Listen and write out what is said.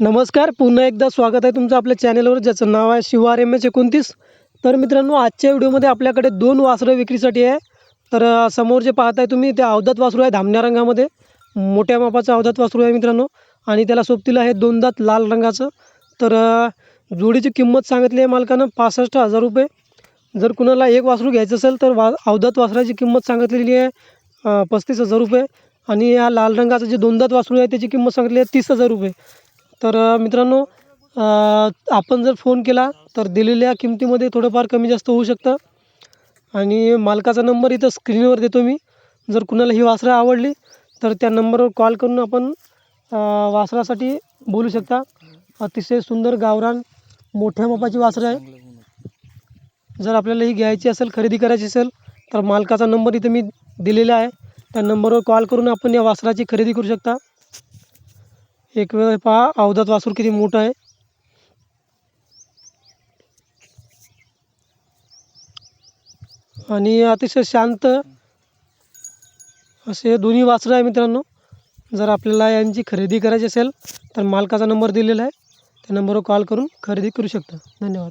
नमस्कार पुन्हा एकदा स्वागत आहे तुमचं आपल्या चॅनलवर ज्याचं नाव आहे शिवार एम एच एकोणतीस. तर मित्रांनो आजच्या व्हिडिओमध्ये आपल्याकडे दोन वासरं विक्रीसाठी आहे. तर समोर जे पाहताय तुम्ही ते अवधात वासरू आहे धामण्या रंगामध्ये. मोठ्या मापाचं अवधात वासरू आहे मित्रांनो. आणि त्याला सोबतीला आहे दोन दात लाल रंगाचं. तर जोडीची किंमत सांगितली आहे मालकानं पासष्ट हजार रुपये. जर कुणाला एक वासरू घ्यायचं असेल तर वा अवधात वासराची किंमत सांगितलेली आहे पस्तीस हजार रुपये. आणि या लाल रंगाचं जे दोन दात वासरू आहे त्याची किंमत सांगितली आहे तीस हजार रुपये. तर मित्रांनो आपण जर फोन केला तर दिलेल्या किमतीमध्ये थोडंफार कमी जास्त होऊ शकतं. आणि मालकाचा नंबर इथं स्क्रीनवर देतो मी. जर कुणाला ही वासरं आवडली तर त्या नंबरवर कॉल करून आपण वासरासाठी बोलू शकता. अतिशय सुंदर गावरान मोठ्या मापाची वासरं आहे. जर आपल्याला ही घ्यायची असेल खरेदी करायची असेल तर मालकाचा नंबर इथे मी दिलेला आहे. त्या नंबरवर कॉल करून आपण या वासराची खरेदी करू शकता. एक वेळ पहा अवधात वासरू किती मोठं आहे. आणि अतिशय शांत असे दोन्ही वासरं आहे मित्रांनो. जर आपल्याला यांची खरेदी करायची असेल तर मालकाचा नंबर दिलेला आहे. त्या नंबरवर कॉल करून खरेदी करू शकता. धन्यवाद.